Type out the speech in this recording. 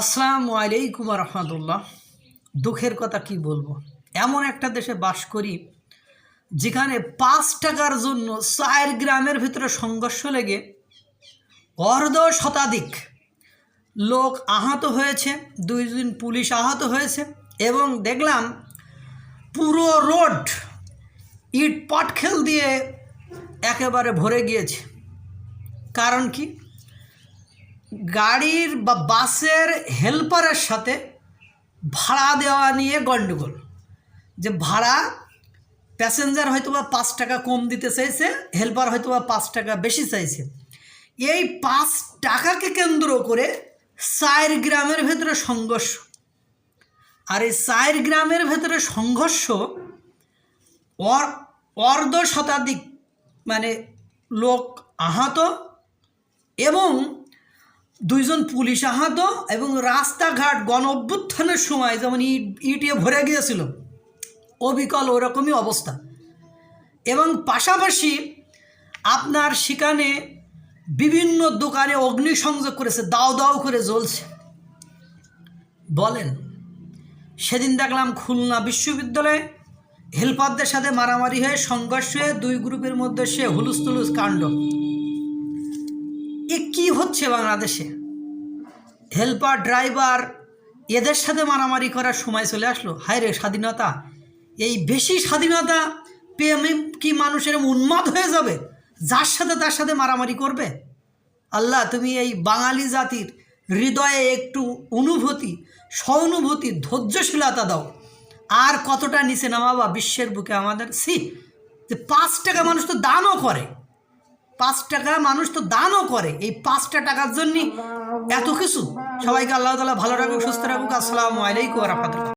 আসসালামু আলাইকুম রহমতুল্লাহ। দুঃখের কথা কি বলব? এমন একটা দেশে বাস করি, যেখানে পাঁচ টাকার জন্য চার গ্রামের ভিতরে সংঘর্ষ লেগে অর্ধ শতাধিক লোক আহত হয়েছে, দুইজন পুলিশ আহত হয়েছে এবং দেখলাম পুরো রোড ইট পাটখেল দিয়ে একেবারে ভরে গিয়েছে। কারণ কি? গাড়ির বা বাসের হেল্পারের সাথে ভাড়া দেওয়া নিয়ে গণ্ডগোল। যে ভাড়া প্যাসেঞ্জার হয়তো বা পাঁচ টাকা কম দিতে চাইছে, হেল্পার হয়তো বা পাঁচ টাকা বেশি চাইছে। এই পাঁচ টাকাকে কেন্দ্র করে চার গ্রামের ভেতরে সংঘর্ষ। আর এই চার গ্রামের ভেতরে সংঘর্ষ অর- অর্ধ শতাধিক মানে লোক আহত এবং দুইজন পুলিশ আহত এবং রাস্তাঘাট গণ অভ্যুত্থানের সময় যেমন ইট ইটে ভরে গিয়েছিল, অবিকল ওরকমই অবস্থা। এবং পাশাপাশি আপনার সেখানে বিভিন্ন দোকানে অগ্নিসংযোগ করেছে, দাও দাও করে জ্বলছে। বলেন, সেদিন দেখলাম খুলনা বিশ্ববিদ্যালয়ে হেলপারদের সাথে মারামারি হয়ে সংঘর্ষ দুই গ্রুপের মধ্যে সে হুলুস তুলুস কাণ্ড। হচ্ছে বাংলাদেশে। হেল্পার ড্রাইভার এদের সাথে মারামারি করার সময় চলে আসলো। হায় রে স্বাধীনতা। এই বেশি স্বাধীনতা পেয়ে কি মানুষের উন্মাদ হয়ে যাবে? যার সাথে তার সাথে মারামারি করবে? আল্লাহ, তুমি এই বাঙালি জাতির হৃদয়ে একটু অনুভূতি, সহানুভূতি, ধৈর্যশীলতা দাও। আর কতটা নিচে নামাবা বিশ্বের বুকে আমাদের? সি যে পাঁচ টাকা মানুষ তো দানও করে। পাঁচ টাকা মানুষ তো দানও করে। এই পাঁচটা টাকার জন্য এত কিছু। সবাইকে আল্লাহ তালা ভালো রাখুক, সুস্থ রাখুক। আসসালামু আলাইকুম রহমতুল্লাহ।